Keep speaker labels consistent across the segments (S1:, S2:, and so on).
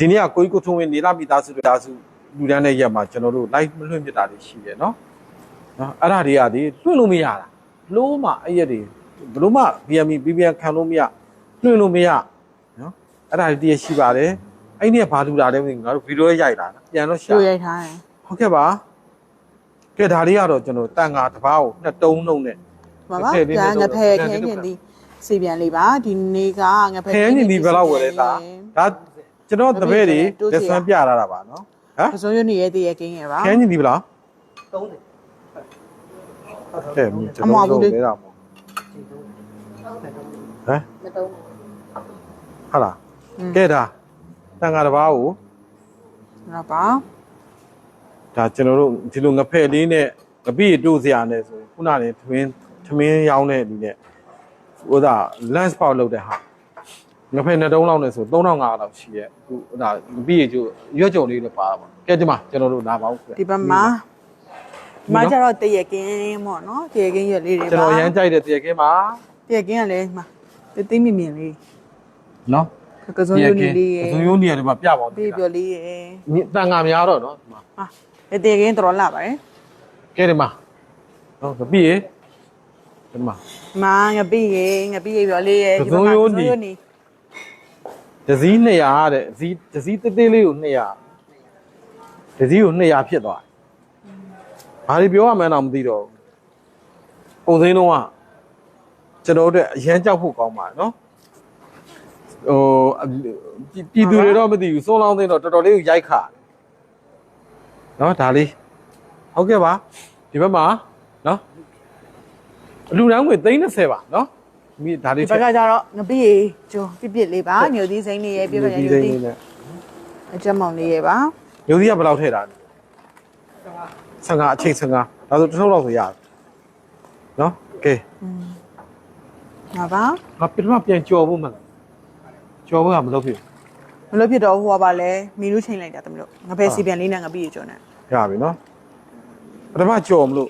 S1: ဒီနေ့ကကိုကြီးကိုထုံးဝင်နေလာမိသားစုတွေသားစုလူတန်းတဲ့ရက်မှာကျွန်တော်တို့ live မလွှင့်ပြတာတွေရှိတယ်နော်နော်အဲ့ဒါတွေကဒီလွှင့်လို့မရတာလို့မှအဲ့ရက်တွေဘလို့မှ BMI BBN ခံလို့မရလွှင့်လို့မရနော်အဲ့ဒါတွေတည်းရှိပါတယ်အဲ့ဒီကဘာလူလာလဲမသိဘူးငါတို့ဗီဒီယိုရိုက်လာတာပြန်တော့ရှာ
S2: ပြရိုက်ထားတယ်
S1: ဟုတ်ကဲ့ပါကဲဒါလေးကတော့ကျွန်တော်တန်ငါတစ်ပါးကိုနှစ်တုံးလုံးနဲ့
S2: မပါ
S1: ငဖဲလေးနဲ့
S2: ဒါ
S1: တော့
S2: ငဖဲ
S1: ပြန်
S2: ခဲ
S1: လေး
S2: ညင်
S1: လုပ်
S2: သည်စီပြန်လေးပါဒီနေ့ကငဖဲ
S1: ခဲနေပြီဘယ်လောက်ဝယ်လဲသားဒါ ကျွန်တော်တပည့်တွေ
S2: တိုးစီ
S1: လက်ဆွမ်းပြလာတာပါနော်ဟမ်
S2: ပစုံရနေရဲ့တည်းရဲ့ကင်းရပါ
S1: ခဲနေပြီဗလား
S3: သုံးတယ်
S1: ကဲကျွန်တော်တို့လဲတာမို့ဟမ်
S3: မသုံး
S1: ဟုတ်လားကဲဒါတန်ငါတစ်ပါးကို
S2: ဟုတ်ပါ
S1: ဒါကျွန်တော်တို့ဒီလိုငဖဲ့လေးနဲ့ငပိရတို့စရာနဲ့ဆိုရင်ခုနကလည်းသမင်းသမင်းရောင်းတဲ့ဒီနဲ့ဟိုဒါ lens power လောက်တဲ့ဟာ ငဖဲ့နှစ်တုံးလောက်နဲ့ဆို3500လောက်ရှိရဲ့ဟိုဒါငပိရကျိုးရွက်ကြုံလေးလည်းပါတာပါကဲဒီမှာကျွန်တော်တို့လာပါဦးခင်ဗျ
S2: ဒီဘက်မှာဒီမှာကျတော့တည့်ရဲ့ကင်းပေါ့နော်တည့်ရဲ့ကင်းရွက်လေးတွေပါ
S1: ကျွန်တော်ရမ်းကြိုက်တဲ့တရကင်းပါ
S2: တည့်ရဲ့ကင်းကလည်းဒီမှာတိတိမြင်မြင်လေး
S1: နော်
S2: ကစုံရနေလေးရဲ့
S1: အစုံယုံနေရတယ်မှာပြပါဦး
S2: ပြပြလေးရဲ့
S1: တန်ငါများတော့နော်ဒီမှာ
S2: ဟာတည့်ရဲ့ကင်းတော်လာပါတယ်
S1: ကဲဒီမှာနော်ငပိရဒီမှာ
S2: မာငပိရဲ့ငပိရဲ့ပြောလေးရဲ့
S1: ကစုံရိုးနီ
S2: က စုံရိုးနီ
S1: ဒဇီး200တဲ့ဒဇီးဒဇီးသေးသေးလေးကို200ဒဇီးကို200ဖြစ်သွားတယ်ဘာတွေပြောရမှန်းတော့မသိတော့ဘူးပုံစင်းတော့ကကျွန်တော်တို့အရန်ကြောက်ဖို့ကောင်းပါတယ်နော်ဟိုအပြည်သူတွေတော့မသိဘူးစိုးလောင်းသိန်းတော့တော်တော်လေးကိုရိုက်ခါတယ်နော်ဒါလေးဟုတ်ကဲ့ပါဒီဘက်မှာနော်အလူတန်းငွေ30ပါနော် မိဒါ
S2: ဒီ
S1: လေး
S2: ဘက်ကကျတော့ငပိရဲ့ကျိုးပြပြလေးပါညိုသီးစိမ့်လေးရဲ့ပြပြရဲ့ညိုသီး
S1: နဲ့
S2: အကျက်မောင်လေးရဲ့ပါ
S1: ယုံသီးကဘယ်လောက်ထည့်တာလဲ15အချိန်15ဒါဆိုတစ်ထုပ်လောက်ဆိုရတယ်နော်ကဲ
S2: ဟာပါ
S1: ငါပြထမပြန်ကြော်ဖို့မှန်ကြော်ဖို့ကမလုပ်ဖြစ်
S2: မလို့ဖြစ်တော့ဟိုပါလဲမီလူချိန်လိုက်တာတမလို့ငဖဲစီပြန်လေးနဲ့ငပိရဲ့ကျိုးနဲ့
S1: ရပြီနော်ပထမကြော်မလို့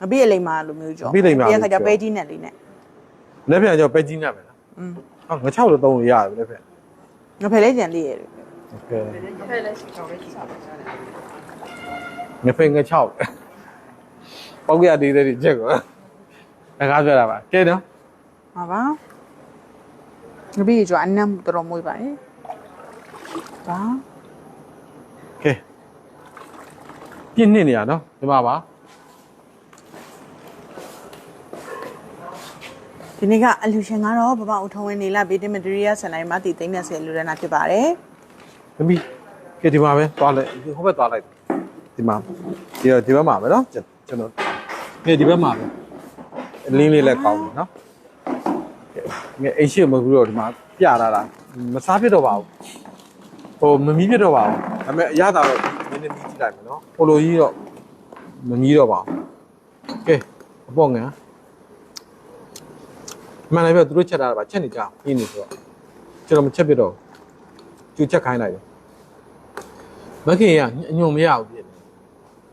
S2: ငပိရဲ့လိမ္မာလိုမျိုးကျိုး
S1: ငပိလိမ္မာလို
S2: ပြခါကျ
S1: ကျိုး
S2: ပဲကြီးနဲ့လေးနဲ့
S1: လက်ပြန်ကြော်ပဲကြီးညပ်မယ်လား
S2: อืม
S1: ဟောငါ6လို့သုံးလို့ရတယ်လက်ပြန်
S2: ငဖဲလေးကြံလေးရဲ့
S1: โอเคငါဖင်ငါ6ပေါက်ရသေးတယ်ချက်ကောငါကားပြောတာပါကဲနော်
S2: ဟာပါငပိရဲ့ကျိုးအနမ်းတော်တော်မွေးပါတယ်ပါ
S1: ကဲပြင်းနှစ်နေရနော်ဒီမှာပါ
S2: ဒီနေ့ကအလူရှင်ကတော့ဘဘဦးထုံးဝင်နေလာဗီတာမင်ဒရီယာဆန်လိုက်မှာတည်သိမ့်တဲ့ဆယ်လူရနာဖြစ်ပါတယ်
S1: သမီးကဲဒီမှာပဲသွားလိုက်ဟိုဘက်သွားလိုက်ဒီမှာဒီတော့ဒီဘက်မှာပဲနော်ကျွန်ကျွန်တော်ကဲဒီဘက်မှာပဲအလင်းလေးလည်းကောင်းတယ်နော်ကဲငါအိတ်ရှိမဘူးတော့ဒီမှာပြလာတာမစားဖြစ်တော့ပါဘူးဟိုမမီးဖြစ်တော့ပါဘူးဒါပေမဲ့အရသာတော့နည်းနည်းမြည်ကြည့်လိုက်မယ်နော်ပိုလိုကြီးတော့မမီးတော့ပါဘူးကဲအပေါ့ငါ မှန်တယ်ပြသူတို့ချက်ထားတာပါချက်နေကြပြင်းနေဆိုတော့ကျွန်တော်မချက်ပြတော့ဘူးကျူချက်ခိုင်းလိုက်တယ်မခင်ကအညွန်မရဘူးဖြစ်တယ်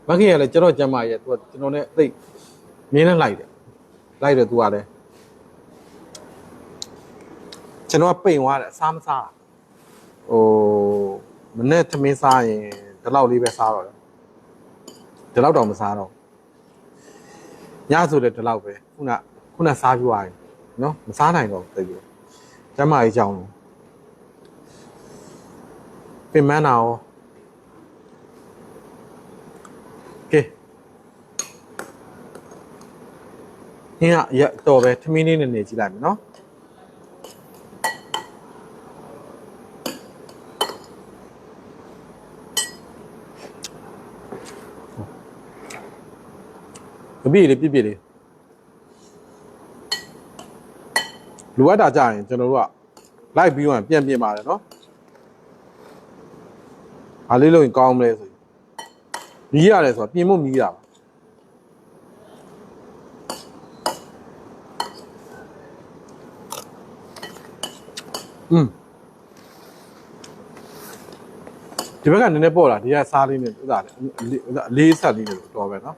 S1: မခင်ကလည်းကျွန်တော်ကျမရဲ့သူကကျွန်တော်နဲ့သိပ်မင်းနဲ့လိုက်တယ်လိုက်တယ်သူကလည်းကျွန်တော်ကပိန်သွားတယ်အစားမစားဟိုမနေ့သမင်းစားရင်ဒီလောက်လေးပဲစားတော့တယ်ဒီလောက်တော့မစားတော့ညဆိုတဲ့ဒီလောက်ပဲခုနခုနစားပြသွားရင် နော်မစားနိုင်တော့သိပြီကျမကြီးကြောင်းလို့ပင်မနာရောကဲညရတော့ပဲထမင်းလေးနဲ့နေကြည့်လိုက်မယ်နော်မပြည့်လေပြည့်ပြည့်လေး လိုအပ်တာကြရင်ကျွန်တော်တို့ကလိုက်ပြီးတော့ပြန်ပြင်ပါတယ်နော်အားလေးလို့ရင်ကောင်းမလဲဆိုရင် မီးရတယ်ဆိုတာပြင်ဖို့မီးရပါอืมဒီဘက်ကနည်းနည်းပေါ့လာဒီကစားလေးနဲ့ဥစားလေးဥစားလေးဆက်လေးနဲ့တော့ပဲเนาะ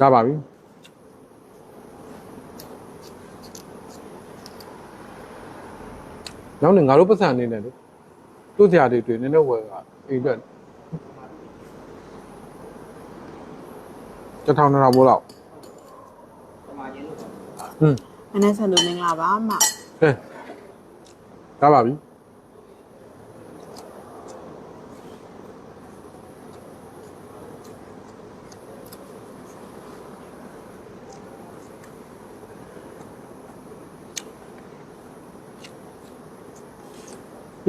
S1: ရပါပြီ နောက်နေငါတို့ပတ်စံအနေနဲ့လေတို့ကြတွေတွေ့နည်းနည်းဝယ်ကအိမ်အတွက်တစ်ထောင်နှစ်ထောင်ပို့လောက်ဟွန်း
S2: မနေ့ဆက်လို့မင်္ဂလာပါအမ
S1: ဟဲ့ကားပါပြီ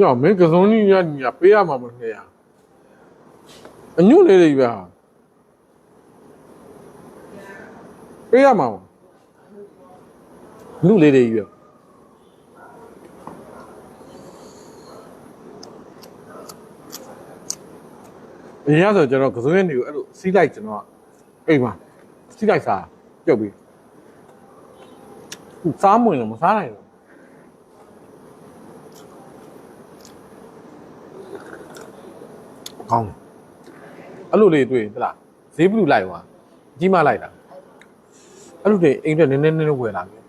S1: ညမင်းကစုံကြီးရညာပေးရမှာမဟုတ်ရအညွန့်လေးတွေပဲဟာပေးရမှာမဟုတ်လူလေးတွေကြီးပဲအရင်ကဆိုကျွန်တော်ကစိုးရနေကိုအဲ့လိုစီးလိုက်ကျွန်တော်ကအိမ်မှာစီးလိုက်စားပြုတ်ပြီးခုစားမဝင်လို့မစားနိုင်ဘူး ကောင်းတယ်အဲ့လိုလေးတွေ့ရင်ဟလားဈေးဘလူလိုက်သွားကြီးမလိုက်တာအဲ့လိုတွေအိမ်အတွက်နည်းနည်းနည်းနည်းဝယ်လာပြီ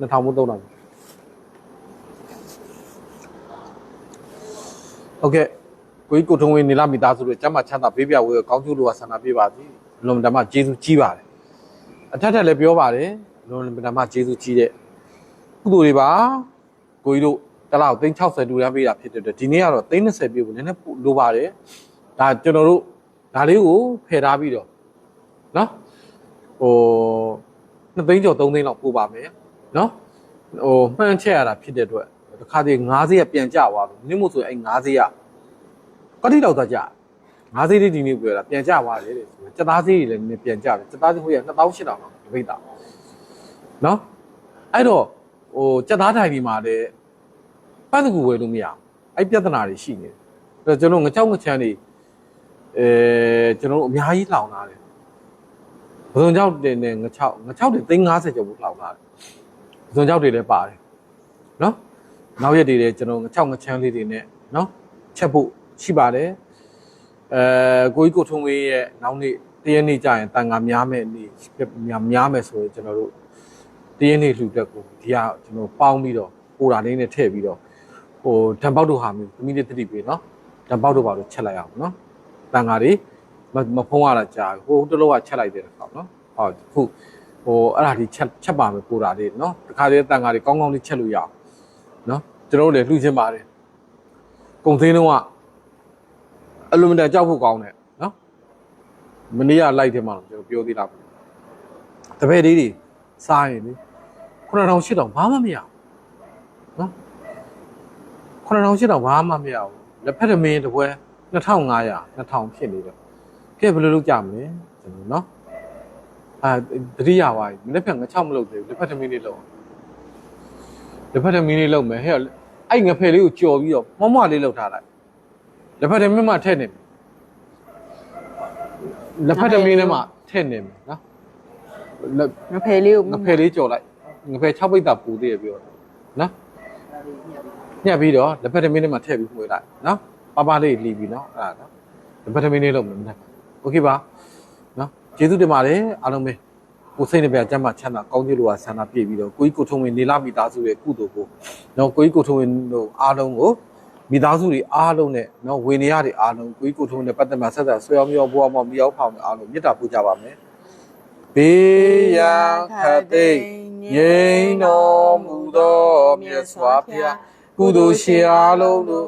S1: 2000မို့3000ဟုတ်ကဲ့ကိုကြီးကိုထုံးဝင်းနေလာမိသားစုတွေကျမ်းမာချမ်းသာပေးပြဝေကောင်းကျိုးလိုဝဆန္ဒပေးပါသည်လွန်ဓမ္မကျေးဇူးကြီးပါတယ်အထက်ထက်လည်းပြောပါတယ်လွန်ဓမ္မကျေးဇူးကြီးတဲ့ကုသိုလ်တွေပါကိုကြီးတို့တစ်လောက်360တူရမ်းပေးတာဖြစ်တဲ့အတွက်ဒီနေ့ကတော့320ပြည့်ဖို့နည်းနည်းပိုလိုပါတယ် ဒါကျွန်တော်တို့ဒါလေးကိုဖယ်ထားပြီးတော့နော်ဟို2သိန်းကျော်3သိန်းလောက်ပို့ပါမယ်နော်ဟိုမှန်းချက်ရတာဖြစ်တဲ့အတွက်တစ်ခါတည်း90ရက်ပြန်ကြသွားလို့နင်းမို့ဆိုရင်အဲ့90ရကတိတော့တော့ကြငါးသေးလေးဒီနေ့ပြောတာပြန်ကြသွားတယ်တဲ့ဆိုတော့စက်သားသေးတွေလည်းနည်းပြန်ကြတယ်စက်သားသေးဟိုရ2800လောက်တပိတ်တာနော်အဲ့တော့ဟိုစက်သားထိုင်ဒီမှာလည်းပတ်တကူဝယ်လို့မရဘူးအဲ့ပြဿနာတွေရှိနေတယ်အဲ့တော့ကျွန်တော်ငချောက်ငချမ်းတွေ အဲကျွန်တော်တို့အများကြီးလောင်လာတယ်ဘုံကြောက်တင်နဲ့ငချောက်ငချောက်တွေ350ကျော်ဘူးလောင်လာတယ်ဘုံကြောက်တွေလည်းပါတယ်နော်နောက်ရက်တွေလည်းကျွန်တော်ငချောက်ငချမ်းလေးတွေနဲ့နော်ချက်ဖို့ရှိပါတယ်အဲကိုကြီးကိုထုံးဝေးရဲ့နောက်နေ့တရက်နေ့ကြာရင်တန်ခါများမဲ့နေ့များများမယ်ဆိုရင်ကျွန်တော်တို့တရက်နေ့လှူတက်ကိုဒီကကျွန်တော်ပေါင်းပြီးတော့ပိုတာလေးနဲ့ထည့်ပြီးတော့ဟိုဓာတ်ပေါက်တို့ဟာမျိုးသမီးလေးတတိပေးနော်ဓာတ်ပေါက်တို့ပါတော့ချက်လိုက်အောင်နော် တန်ခါတွေမမဖုံးရတာကြာဟိုတလောကချက်လိုက်တယ်တော့နော်ဟောခုဟိုအဲ့ဒါဒီချက်ချက်ပါမယ်ပိုတာလေးနော်တခါတည်းတန်ခါတွေကောင်းကောင်းလေးချက်လို့ရအောင်နော်ကျွန်တော်တို့လည်းလှူချင်းပါတယ်ကုံသိန်းလုံးကအလူမီနီယံကြောက်ဖို့ကောင်းတယ်နော်မနေ့ကလိုက်တယ်မှာကျွန်တော်ပြောသေးလားတပည့်လေးတွေစားရင်လေ9000 8000ဘာမှမရဘူးနော်9000 8000ဘာမှမရဘူးလက်ဖက်သမင်းတစ်ပွဲ 2500 2000ဖြစ်နေတယ်ကဲဘယ်လိုလုပ်ကြမလဲကျွန်တော်နော်အာတတိယဝါးလက်ဖက်ငချောက်မလုပ်သေးဘူးလက်ဖက်သမင်းလေးလုပ်လက်ဖက်သမင်းလေးလုပ်မယ်ဟဲ့အဲ့ငဖယ်လေးကိုကြော်ပြီးတော့မွားမွားလေးလုပ်ထားလိုက်လက်ဖက်သမင်းမှထည့်နေမယ်လက်ဖက်သမင်းထဲမှာထည့်နေမယ်နော်လက်
S2: ငဖယ်လေးကို
S1: ငဖယ်လေးကြော်လိုက်ငဖယ်6ပိတ်တာပူသေးရပြောတယ်နော်ညက်ပြီးတော့လက်ဖက်သမင်းထဲမှာထည့်ပြီးမှွေလိုက်နော် ပပလေးလီပြီးနော်အဲ့ဒါနော်လက်ဖက်သမင်းလေးလုပ်မယ်မနေ့โอเคပါနော်ကျေးဇူးတင်ပါတယ်အားလုံးပဲကိုစိတ်နှပြကျမ်းမှာချမ်းသာကောင်းကျိုးလိုပါဆန္ဒပြည့်ပြီးတော့ကိုကြီးကိုထုံဝင်နေလာမိသားစုရဲ့ကုသိုလ်ကိုနော်ကိုကြီးကိုထုံဝင်တို့အားလုံးကိုမိသားစုတွေအားလုံးနဲ့နော်ဝေနေရတွေအားလုံးကိုကြီးကိုထုံဝင်နဲ့ပတ်သက်မှာဆက်ဆက်ဆွေအောင်မြောဘွားမောင်မြောက်ဖောင်အားလုံးမေတ္တာပို့ကြပါမယ်ဘေးရန်ခတ်သိမ်းငြိမ်းတော်မူသောမြတ်စွာဘုရားကုသိုလ်ရှင်အားလုံးတို့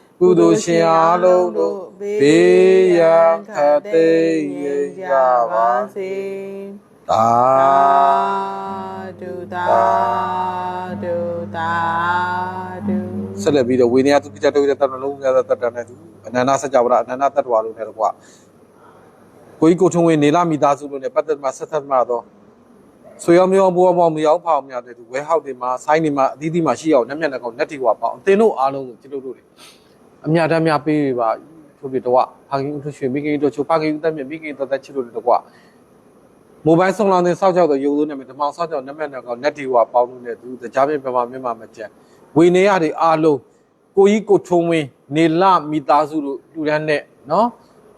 S1: ကုသိုလ်ရှင်အားလုံးတို့ဘေးရန်ခတ်သိမ်းငြိမ်းကြပါစေသာ
S2: ဒုတာဒုတာဒု
S1: ဆက်လက်ပြီးတော့ဝိနည်းသူကြတုတ်တဲ့တဏ္ဍလုံးများသောတတ္တနဲ့သူအနန္တစัจ java အနန္တတ္တဝါလုံးနဲ့တော့ကွာကိုကြီးကိုထုံဝင်နေလာမိသားစုလုံးနဲ့ပတ်သက်မှာဆက်သက်မှာတော့ဆွေရောမျိုးဘောဘောမရောက်ဖောက်များတဲ့သူဝဲဟောက်တွေမှာဆိုင်းတွေမှာအသီးသီးမှာရှိအောင်နှက်မျက်နှာကောင်နှက်တီဝါပေါ့အသင်တို့အားလုံးကိုကျွန်တော်တို့တွေ အမြတ်တမ်းများပေးပါခထို့ပြတော့ဖခင်ဦးထွရွှေမိခင်တို့ချိုဖခင်ဦးတက်မြင့်မိခင်တော်တက်ချစ်လို့တော့ကွာမိုဘိုင်းဆောင်လောင်းတဲ့စောက်ကြောက်တော့ရုပ်စိုးနာမည်ဓမ္မစောက်ကြောက်နမက်နဲ့ကောင်နက်တီဝါပေါင်းလို့နဲ့သူတကြားမြင့်ပြမမြင့်မမကြံဝေနေရတွေအားလုံးကိုကြီးကိုထုံးဝင်းနေလမိသားစုတို့လူတန်းနဲ့နော်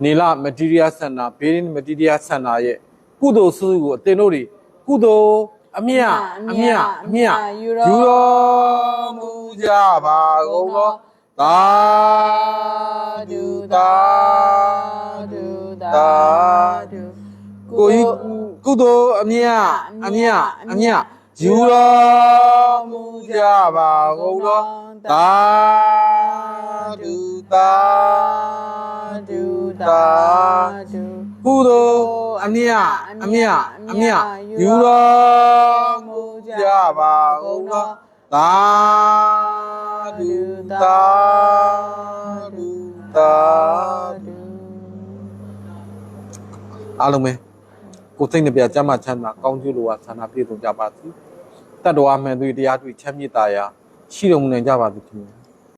S1: နေလမတီရီယာစင်တာဘေးရင်းမတီရီယာစင်တာရဲ့ကုသိုလ်စုစုကိုအတင်တို့တွေကုသိုလ်အမြတ်အမြတ်အမြတ်ယူတော်မူကြပါကုန်သော သာဓုသာဓုသာဓုကိုကြီးကုသိုလ်အမြတ်အမြတ်အမြတ်ယူတော်မူကြပါကုန်သောသာဓုသာဓုသာဓုကုသိုလ်အမြတ်အမြတ်အမြတ်ယူတော်မူကြပါကုန်သောသာဓု သာဓုသာဓုအားလုံးပဲကိုယ်စိတ်နှပြကျမ်းမာချမ်းသာကောင်းကျိုးလိုဝါဆန္ဒပြည့်စုံကြပါစေတတ်တော်အမှန်သူတရားတွေ့ချမ်းမြေ့တာရာရှိတော်မူနိုင်ကြပါစေခင်ဗျာ